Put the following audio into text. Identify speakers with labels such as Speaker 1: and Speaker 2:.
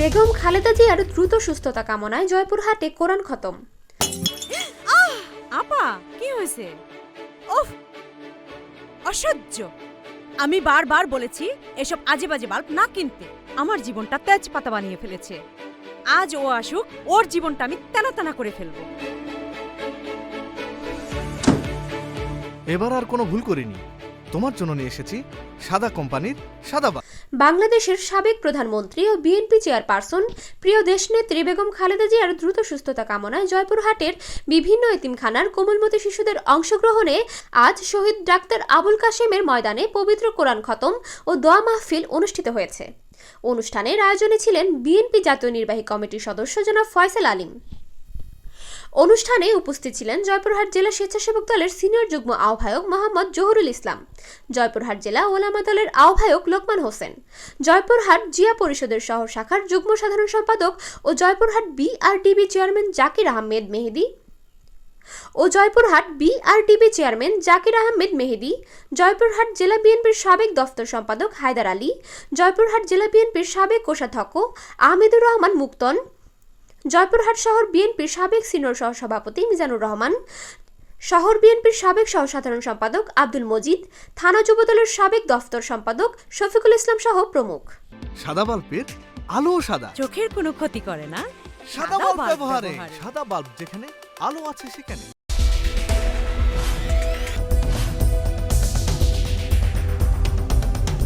Speaker 1: বেগম খালেদা জিয়ার দ্রুত সুস্থতা কামনায় জয়পুরহাটে কোরআন খতম।
Speaker 2: আপা কি হয়েছে? ওফ অসহ্য। আমি বারবার বলেছি এসব আজে বাজে বাল্ব না কিনতে। আমার জীবনটা তেজপাতা বানিয়ে ফেলেছে। আজ ও আসুক ওর জীবনটা আমি তেনা তেনা করে ফেলব।
Speaker 3: এবার আর কোনো ভুল করিনি। তোমার জন্য নিয়ে এসেছি সাদা কোম্পানির সাদা
Speaker 1: বাংলাদেশের সাবেক প্রধানমন্ত্রী ও বিএনপি চেয়ারপারসন প্রিয় দেশনেত্রী বেগম খালেদা জিয়ার দ্রুত সুস্থতা কামনায় জয়পুরহাটের বিভিন্ন এতিমখানার কোমলমতি শিশুদের অংশগ্রহণে আজ শহীদ ডাক্তার আবুল কাশেমের ময়দানে পবিত্র কোরআন খতম ও দোয়া মাহফিল অনুষ্ঠিত হয়েছে। অনুষ্ঠানের আয়োজনে ছিলেন বিএনপি জাতীয় নির্বাহী কমিটির সদস্য জনাব ফয়সাল আলিম। অনুষ্ঠানে উপস্থিত ছিলেন জয়পুরহাট জেলা স্বেচ্ছাসেবক দলের সিনিয়র যুগ্ম আহ্বায়ক মোহাম্মদ জহুরুল ইসলাম, জয়পুরহাট জেলা ওলামা দলের আহ্বায়ক লোকমান হোসেন, জয়পুরহাট জিয়া পরিষদের শহর শাখার যুগ্ম সাধারণ সম্পাদক ও জয়পুরহাট বিআরটিবি চেয়ারম্যান জাকির আহমেদ মেহেদি ও জয়পুরহাট বিআরটিবি চেয়ারম্যান জাকির আহমেদ মেহেদি, জয়পুরহাট জেলা বিএনপির সাবেক দফতর সম্পাদক হায়দার আলী, জয়পুরহাট জেলা বিএনপির সাবেক কোষাধ্যক্ষ আহমেদুর রহমান মুক্তন জয়পুরহাট শহর বিএনপির সাবেক সিনিয়র সহসভাপতি মিজানুর রহমান শহর বিএনপির সাবেক সহসাধারণ সম্পাদক আব্দুল মজিদ থানা যুবদলের সাবেক দফতর সম্পাদক শফিকুল ইসলাম সহ প্রমুখ।
Speaker 3: সাদা বাল্বের আলো সাদা।
Speaker 2: চোখের কোনো ক্ষতি করে না।
Speaker 3: সাদা বাল্ব ব্যবহারে। সাদা বাল্ব যেখানে আলো আছে সেখানে।